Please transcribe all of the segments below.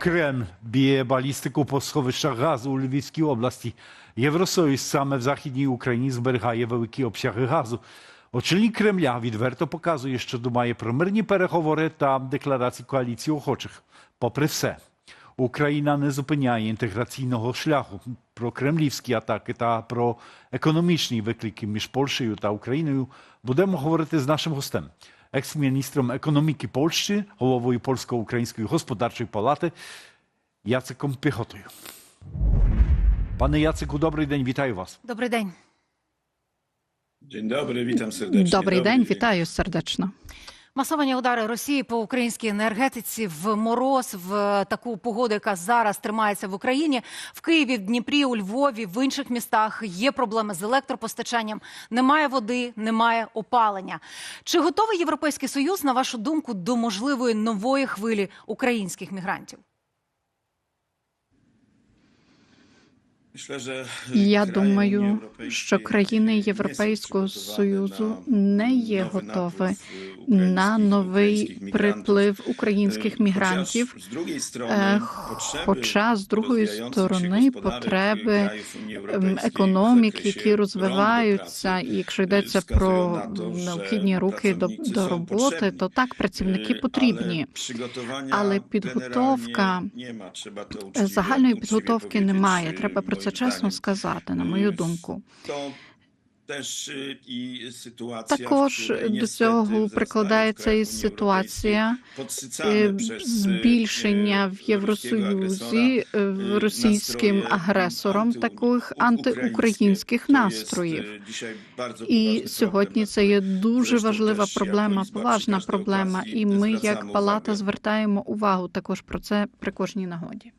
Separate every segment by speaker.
Speaker 1: Kreml bije балістику по сховищах газу у Львівській області. Євросоюз саме в Західній Україні зберігає великі обсяги газу. Очільник Кремля відверто показує, що думає про мирні переговори та декларації коаліції охочих. Попри все, Україна не зупиняє інтеграційного шляху. Про кремлівські атаки та про економічні виклики між Польщею та Україною будемо говорити з нашим гостем, екс-міністром економіки Польщі, головою Польсько-Української господарчої палати Яциком Піхотою. Пане Яцику, добрий день, вітаю вас.
Speaker 2: Добрий день.
Speaker 3: Dzień dobry, witam serdecznie.
Speaker 4: Добрий день,
Speaker 3: dzień.
Speaker 4: вітаю сердечно.
Speaker 2: Масовані удари Росії по українській енергетиці в мороз, в таку погоду, яка зараз тримається в Україні. В Києві, в Дніпрі, у Львові, в інших містах є проблеми з електропостачанням. Немає води, немає опалення. Чи готовий Європейський Союз, на вашу думку, до можливої нової хвилі українських мігрантів?
Speaker 4: Я думаю, що країни Європейського Союзу не є готові на новий приплив
Speaker 3: E,
Speaker 4: українських мігрантів. Е, Хоча з другої сторони потреби ем, економік, які розвиваються, і якщо йдеться про необхідні руки до, до роботи, то так працівники
Speaker 3: Е,
Speaker 4: потрібні.
Speaker 3: Але,
Speaker 4: підготовка Загальної підготовки немає.
Speaker 3: e,
Speaker 4: Треба про це чесно сказати, на мою думку.
Speaker 3: Y, i
Speaker 4: Також до цього прикладається і ситуація
Speaker 3: podsycane
Speaker 4: е, збільшення в Євросоюзі е, російським агресором таких антиукраїнських настроїв. І сьогодні це є дуже важлива проблема, поважна проблема. І ми, як палата, звертаємо увагу також про це при кожній нагоді.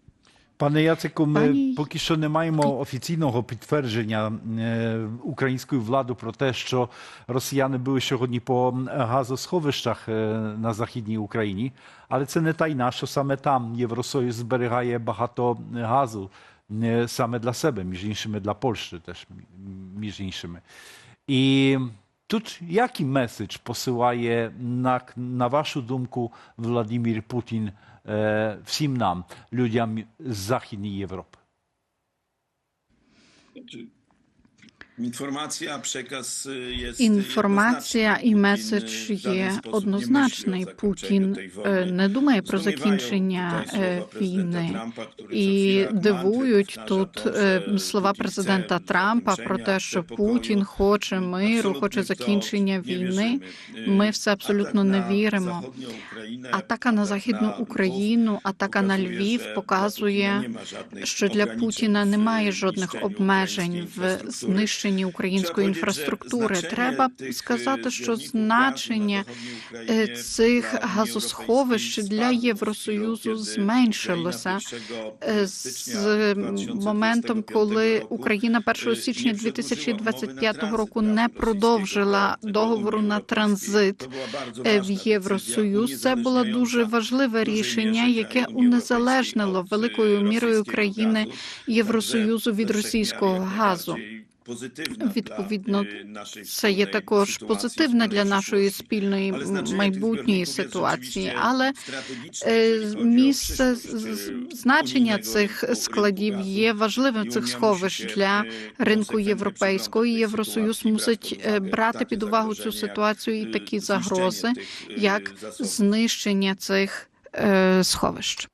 Speaker 1: Panie Jaceku, my
Speaker 4: Пані-
Speaker 1: поки що не маємо офіційного підтвердження е, української влади про те, що росіяни були сьогодні по газосховищах е, на Західній Україні. Але це не тайна, що саме там Євросоюз зберігає багато газу е, саме для себе, між іншими для Польщі теж, м- між іншими. І тут який меседж посилає, на, на вашу думку, Владимир Путін е, всім нам, людям з Західної Європи?
Speaker 4: Інформація і меседж є однозначний. Путін не думає про закінчення війни. І дивують тут слова президента Трампа про те, що. Путін хоче миру, хоче закінчення війни. Ми все абсолютно не віримо. Атака на західну Україну, атака на Львів показує, що для Путіна немає жодних обмежень в
Speaker 3: інфраструктури.
Speaker 4: Знищенні української інфраструктури. Треба сказати, що значення е, цих газосховищ для Євросоюзу зменшилося.
Speaker 3: Україна 1
Speaker 4: Е,
Speaker 3: стичня
Speaker 4: З моментом, коли Україна 1
Speaker 3: е,
Speaker 4: січня
Speaker 3: не продовжила уmoви на
Speaker 4: 2025 року не продовжила договору на транзит е, в Євросоюз. Це було дуже важливе рішення, яке унезалежнило великою мірою країни. Євросоюзу від російського газу. Відповідно,
Speaker 3: e,
Speaker 4: Це є також позитивне для нашої спільної майбутньої ситуації, але е, місце
Speaker 3: e,
Speaker 4: значення цих складів є важливим цих сховищ для
Speaker 3: е,
Speaker 4: ринку європейського. І Євросоюз мусить е, брати під увагу цю ситуацію і
Speaker 3: e,
Speaker 4: такі загрози,
Speaker 3: e,
Speaker 4: як знищення цих е, сховищ.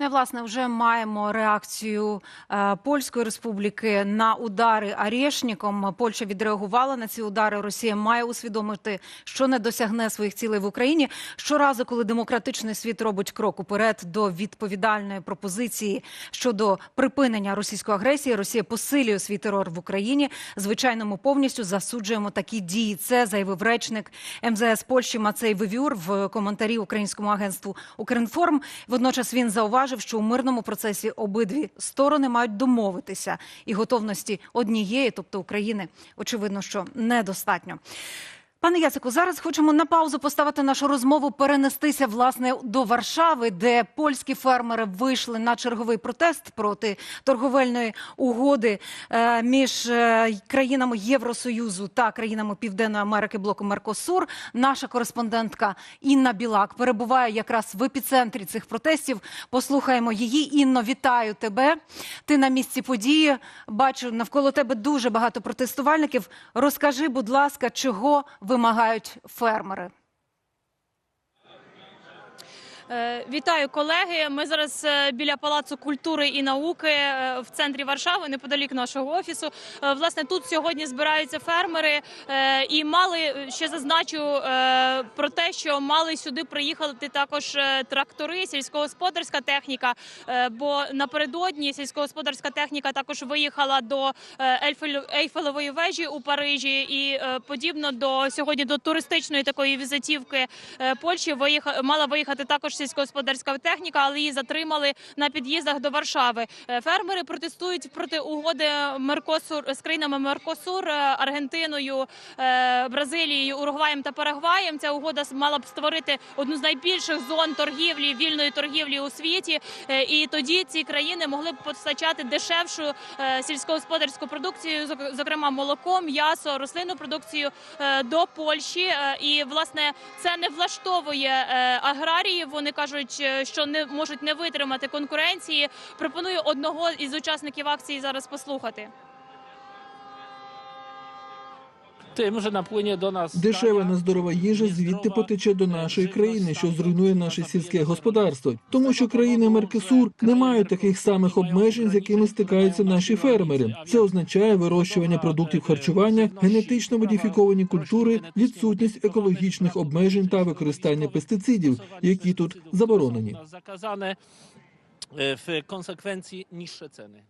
Speaker 2: Ну, і, власне, вже маємо реакцію е, Польської республіки на удари Арєшніком. Польща відреагувала на ці удари. Росія має усвідомити, що не досягне своїх цілей в Україні. Щоразу, коли демократичний світ робить крок уперед до відповідальної пропозиції щодо припинення російської агресії, Росія посилює свій терор в Україні. Звичайно, ми повністю засуджуємо такі дії. Це заявив речник МЗС Польщі Мацей Вивюр в коментарі українському агентству Укрінформ. Водночас він зауважив, що у мирному процесі обидві сторони мають домовитися, і готовності однієї, тобто України, очевидно, що недостатньо. Пане Яцику, зараз хочемо на паузу поставити нашу розмову, перенестися власне до Варшави, де польські фермери вийшли на черговий протест проти торговельної угоди е, між е, країнами Євросоюзу та країнами Південної Америки блоку Меркосур. Наша кореспондентка Інна Білак перебуває якраз в епіцентрі цих протестів. Послухаємо її. Інно, вітаю тебе. Ти на місці події. Бачу навколо тебе дуже багато протестувальників. Розкажи, будь ласка, чого вимагають фермери?
Speaker 5: Е, Вітаю колеги. Ми зараз е, біля Палацу культури і науки е, в центрі Варшави, неподалік нашого офісу. Власне, тут сьогодні збираються фермери і мали ще зазначу про те, що мали сюди приїхати також трактори, сільськогосподарська техніка. Бо напередодні сільськогосподарська техніка також виїхала до Ейфелевої вежі у Парижі, і подібно до сьогодні до туристичної такої візитівки Польщі виїха, мала виїхати також сільськогосподарська техніка, але її затримали на під'їздах до Варшави. Е, Фермери протестують проти угоди Меркосур з країнами Меркосур, е, Аргентиною, е, Бразилією, Уругваєм та Парагваєм. Ця угода мала б створити одну з найбільших зон торгівлі, вільної торгівлі у світі. І тоді ці країни могли б постачати дешевшу сільськогосподарську продукцію, зок- зокрема молоко, м'ясо, рослинну продукцію до Польщі. І власне це не влаштовує аграріїв. Вони кажуть, е, що не можуть не витримати конкуренції. Пропоную одного із учасників акції зараз послухати.
Speaker 6: Тим, що напłynie до нас
Speaker 7: Дешева нездорова їжа звідти потече до нашої країни, що зруйнує наше сільське господарство, тому що країни Меркосур не мають таких самих обмежень, з якими стикаються наші фермери. Це означає вирощування продуктів харчування, генетично модифіковані культури, відсутність екологічних обмежень та використання пестицидів, які тут заборонені.
Speaker 6: E, w konsekwencji niższe ceny.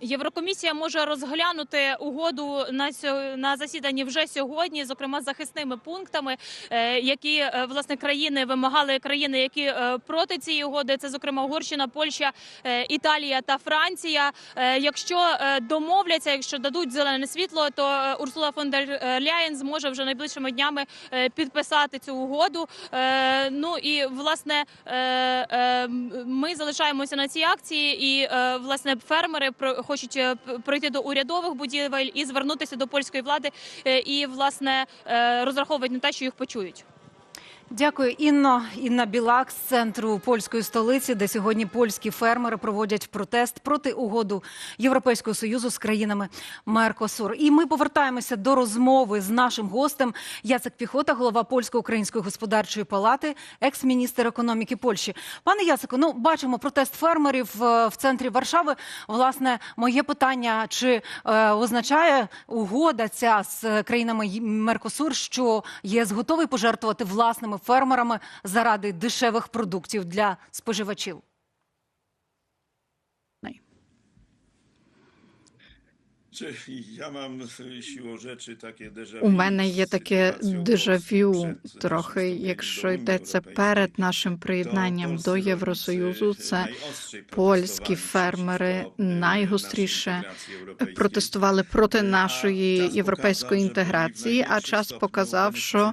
Speaker 5: Єврокомісія може розглянути угоду на сьо- на засіданні вже сьогодні, зокрема захисними пунктами, е, які е, власне країни вимагали країни, які е, проти цієї угоди. Це зокрема Угорщина, Польща, Італія та Франція. Якщо домовляться, якщо дадуть зелене світло, то Урсула фон дер Ляєн зможе вже найближчими днями підписати цю угоду. Ну і власне ми залишаємося на цій акції, і власне фермери хочуть е, пройти до урядових будівель і звернутися до польської влади, е, і власне е, розраховують на те, що їх почують.
Speaker 2: Дякую, Інно. Інна Білак з центру польської столиці, де сьогодні польські фермери проводять протест проти угоду Європейського союзу з країнами Меркосур. І ми повертаємося до розмови з нашим гостем Яцек Піхота, голова польсько-української господарчої палати, екс-міністр економіки Польщі. Пане Яцеку, ну бачимо протест фермерів е, в центрі Варшави. Власне, моє питання: чи е, означає угода ця з країнами Меркосур, що ЄС готовий пожертвувати власними фермерами заради дешевих продуктів для споживачів?
Speaker 4: У мене є таке дежавю трохи, якщо йдеться перед нашим приєднанням до Євросоюзу. Це польські фермери найгостріше протестували проти нашої європейської інтеграції. А час показав, що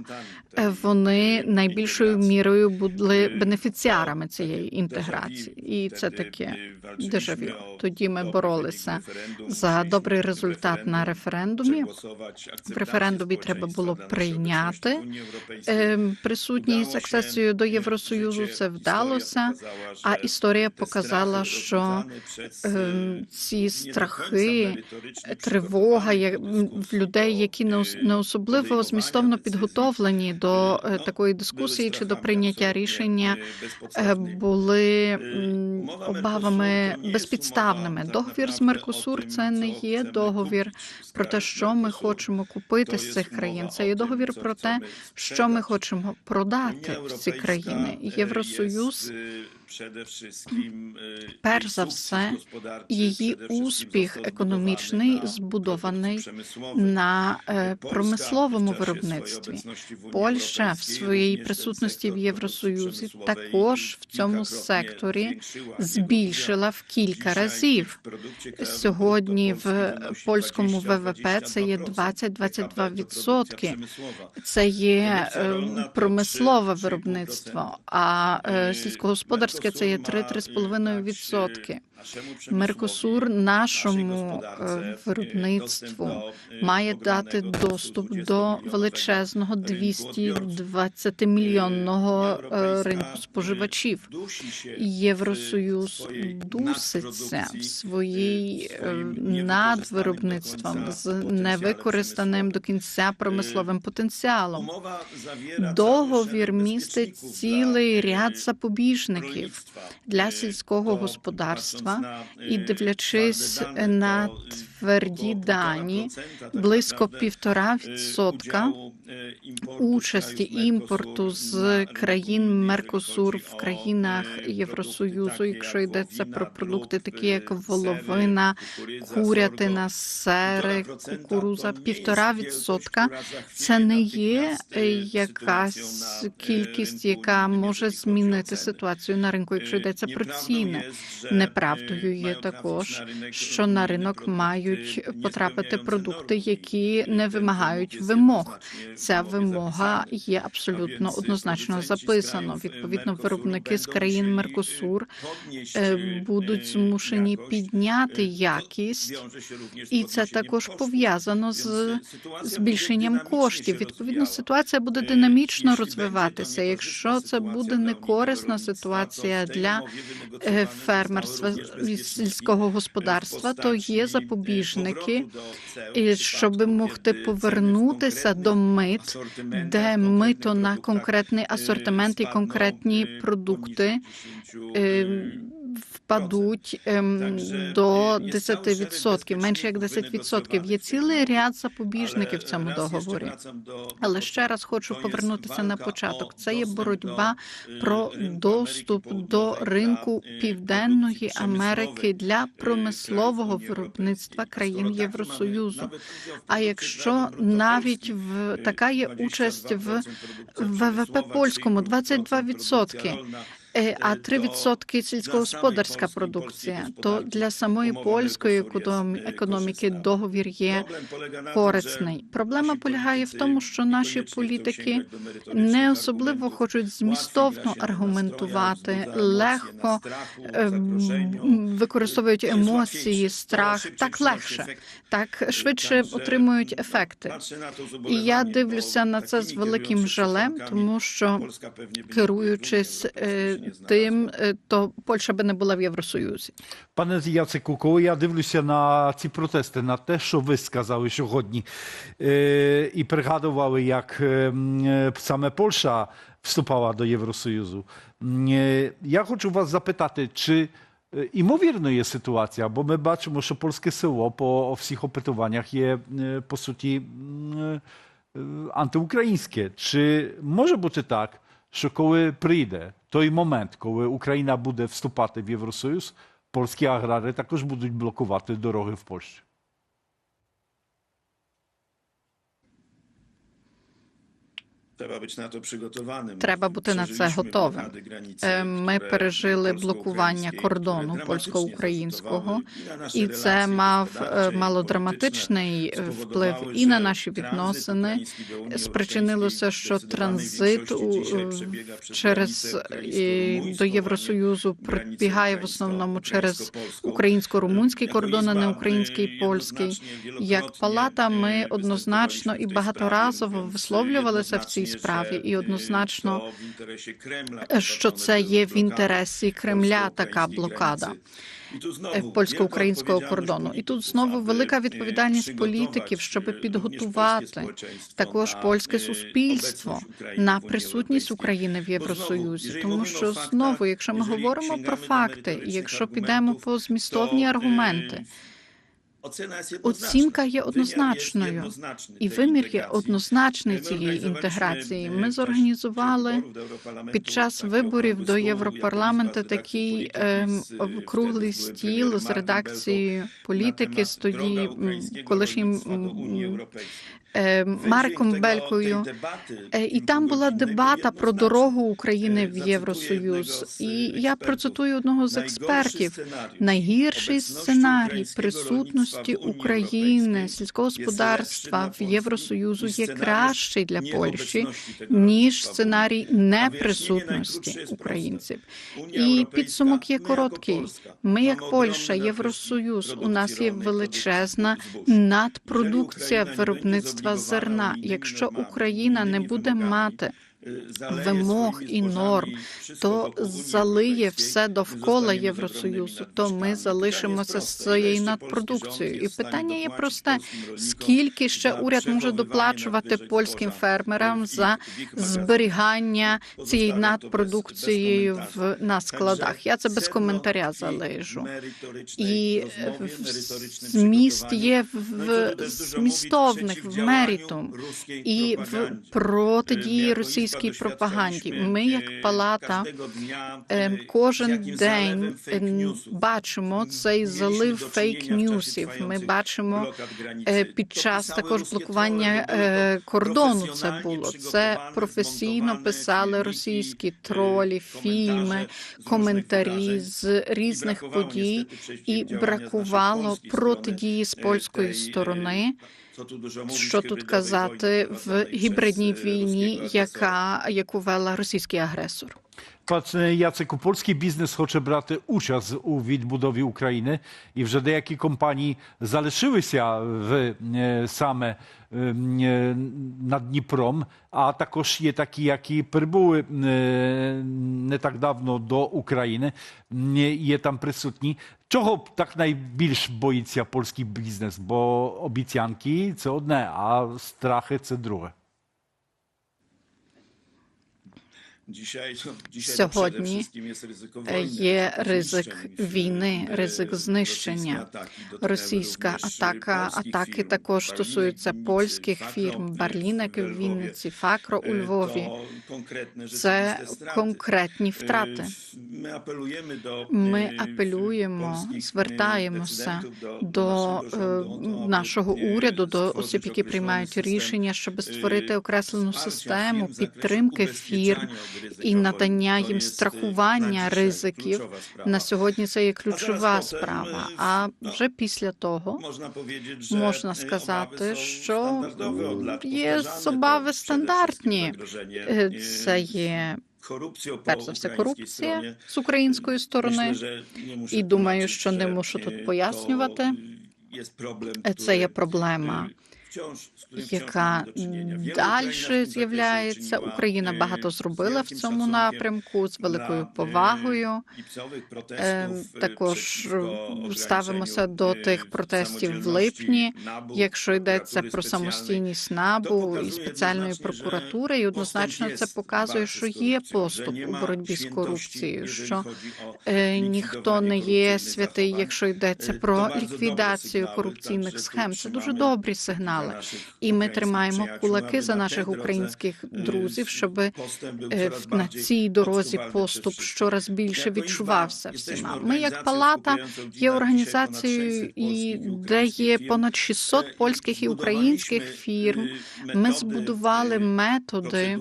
Speaker 4: вони найбільшою мірою були
Speaker 3: Е,
Speaker 4: бенефіціарами цієї інтеграції, і це таке дежавю. Тоді ми боролися за добрий результат на референдумі. В референдумі треба було прийняти. Ем, Присутність
Speaker 3: Udało
Speaker 4: до Євросоюзу це вдалося. А історія показала, що ем, ці страхи, тривога в людей, які не особливо змістовно підготовлені до е,
Speaker 3: Ну,
Speaker 4: такої дискусії чи до прийняття рішення, е, були
Speaker 3: Е, умова
Speaker 4: обавами безпідставними. Договір з Меркосур це не є договір про те, що ми хочемо купити з цих країн. Це є договір про те, що ми хочемо продати в ці країни. Євросоюз
Speaker 3: e, e,
Speaker 4: Перш за все, її успіх економічний збудований на е, промисловому виробництві. Польща в своїй присутності в Євросоюзі також в цьому секторі збільшила в кілька разів. Сьогодні в польському ВВП це є 20-22%. Це є е, промислове виробництво, а е, сільськогосподарське це є 3-3,5%. Меркосур нашому е, виробництву має дати доступ до величезного 220 мільйонного е, ринку споживачів. Євросоюз дуситься в своїй е, надвиробництвом з невикористаним до кінця промисловим потенціалом. Договір містить цілий ряд запобіжників для сільського господарства, і дивлячись на тверді дані, близько півтора відсотка участі імпорту з країн Меркосур в країнах Євросоюзу, якщо йдеться про продукти, такі як воловина, курятина, сери, кукуруза, півтора відсотка. Це не є е, якась кількість, яка може змінити ситуацію на ринку, якщо йдеться про ціни. Неправдою є також, що на ринок мають потрапити продукти, які не вимагають вимог. Ця вимога є абсолютно однозначно записано. Відповідно, виробники з країн Меркосур е, будуть змушені підняти якість, і це також пов'язано з збільшенням коштів. Відповідно, ситуація буде динамічно розвиватися. Якщо це буде некорисна ситуація для е, фермерства сільського господарства, то є запобіжники, і щоб могти повернутися до мит, де мито на конкретний асортимент і конкретні продукти. Е, Впадуть ем, до 10%, менше як 10%. Є цілий ряд запобіжників в цьому договорі. Але ще раз хочу повернутися на початок. Це є боротьба про доступ до ринку Південної Америки для промислового виробництва країн Євросоюзу. А якщо навіть в така є участь в ВВП польському 22%, е, а 3% сільськогосподарська продукція, то для самої польської економі- економіки договір є корисний. Проблема полягає в тому, що наші політики не особливо хочуть змістовно аргументувати, легко ем, використовують емоції, страх. так легше, так швидше отримують ефекти. І я дивлюся на це з великим жалем, тому що керуючись е, тим, е, то Польща би не була в Євросоюзі.
Speaker 1: Пане Яцику, коли я дивлюся на ці протести, на те, що ви сказали сьогодні, е, і пригадували, як е, м, е, саме Польща вступала до Євросоюзу, я хочу вас запитати, чи імовірно є ситуація, бо ми бачимо, що польське село по всіх опитуваннях є по суті антиукраїнське. Чи може бути так, що коли прийде той момент, коли Україна буде вступати в Євросоюз, польські аграри також будуть блокувати дороги в Польщі.
Speaker 3: Треба бути на то приготованим.
Speaker 4: Треба бути на це готовим. Ми пережили блокування кордону польсько-українського, і це мав мало драматичний вплив і на наші відносини. Спричинилося, що транзит через до Євросоюзу пробігає в основному через українсько-румунський кордон, а не український польський. Як палата, ми однозначно і багаторазово висловлювалися в цій справі, і однозначно що це є в інтересі Кремля така блокада е, польсько-українського кордону. І тут знову велика відповідальність політиків, щоб підготувати також польське суспільство на присутність України в Євросоюзі, тому що знову, якщо ми говоримо про факти, якщо підемо по змістовні аргументи. Оцінка є однозначною, і вимір є однозначний цієї інтеграції. Ми зорганізували під час виборів до Європарламенту такий ем, круглий стіл з редакцією політики з тоді колишнім е, Марком Белькою. Е, І там була дебата про дорогу України в Євросоюз. І я процитую одного з експертів. Найгірший сценарій присутності України сільського господарства в Євросоюзу є кращий для Польщі ніж сценарій неприсутності українців. І підсумок є короткий. Ми, як Польща, Євросоюз, у нас є величезна надпродукція виробництва зерна. Якщо Україна не буде мати вимог і норм, то залиє все довкола Євросоюзу, то ми залишимося з цією надпродукцією. І питання є просте: скільки ще уряд може доплачувати польським фермерам за зберігання цієї надпродукції в на складах? Я це без коментаря залежу. І зміст є в змістовних, в мерітум і в протидії російській пропаганді. Ми, як палата, ем, кожен день ем, бачимо цей залив фейк-ньюсів. Ми бачимо е, під час також блокування е, кордону. Це було це професійно писали російські тролі, фільми, коментарі з різних подій, і бракувало протидії з польської сторони. Що тут казати в гібридній війні, яка яку вела російський агресор?
Speaker 1: Panie Jaceku, polski biznes хоче брати участь у відбудові України, і вже деякі компанії залишилися в е, саме е, е, над Дніпром, а також є такі, які прибули не так давно до України, є там присутні. Чого так найбільш боїться польський бізнес? Бо обіцянки це одне, а страхи це друге.
Speaker 4: Сьогодні є ризик війни, ризик знищення. Російська атака, атаки також стосуються польських фірм, Барлінек в Вінниці, Факро у Львові. Це конкретні втрати. Ми апелюємо, звертаємося до е, нашого уряду, до осіб, які приймають рішення, щоб створити окреслену систему підтримки фірм і надання їм страхування ризиків. На сьогодні це є ключова справа. А вже після того можна сказати, що є обави стандартні. Це є перш за все корупція з української сторони. І думаю, що не мушу тут пояснювати. Це є проблема, яка далі з'являється. Україна багато зробила в цьому напрямку з великою повагою. Е, Також ставимося до тих протестів в липні, якщо йдеться про самостійність НАБУ і спеціальної прокуратури, і однозначно це показує, що є поступ у боротьбі з корупцією. Що е, ніхто не є святий, якщо йдеться про ліквідацію корупційних схем. Це дуже добрі сигнали, і ми тримаємо кулаки за наших українських друзів, щоб е, на цій дорозі поступ щораз більше відчувався всіма. Ми, як палата, є організацією, і де є понад 600 польських і українських фірм. Ми збудували методи,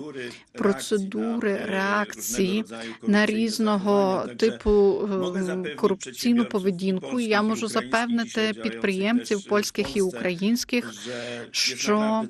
Speaker 4: процедури реакції на різного типу е, корупційну поведінку. І я можу запевнити підприємців польських і українських, що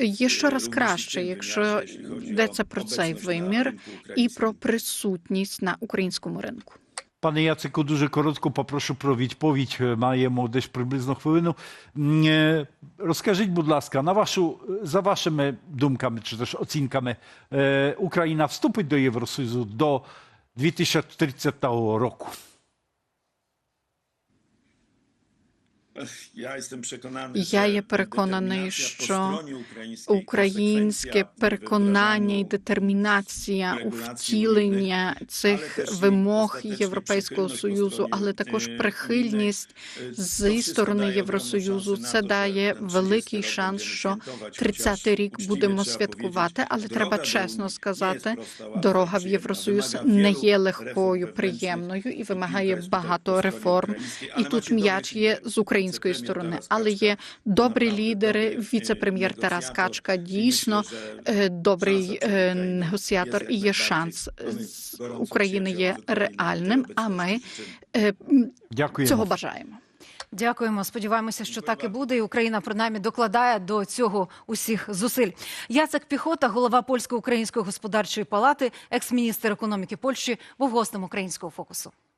Speaker 4: є щораз краще, якщо йдеться про цей вимір і про присутність на українському ринку.
Speaker 1: Пане Яцику, дуже коротко попрошу про відповідь. Маємо десь приблизно хвилину. Е, Розкажіть, будь ласка, на вашу, за вашими думками чи теж оцінками, е, Україна вступить до Євросоюзу до 2030 року?
Speaker 4: Я є переконаний, що українське переконання і детермінація у втілення цих вимог Європейського союзу, але також прихильність зі сторони Євросоюзу. Це дає великий шанс, що 30-й рік будемо святкувати. Але треба чесно сказати, дорога в Євросоюз не є легкою, приємною і вимагає багато реформ. І тут м'яч є з української української сторони, але є добрі лідери. Віце-прем'єр Тарас Качка дійсно е, добрий е, негоціатор і є шанс України є реальним. А ми е,
Speaker 1: Дякуємо.
Speaker 4: цього бажаємо.
Speaker 2: Дякуємо. Сподіваємося, що так і буде. І Україна принаймні докладає до цього усіх зусиль. Яцек Піхота, голова польсько-української господарчої палати, екс-міністр економіки Польщі, був гостем українського фокусу.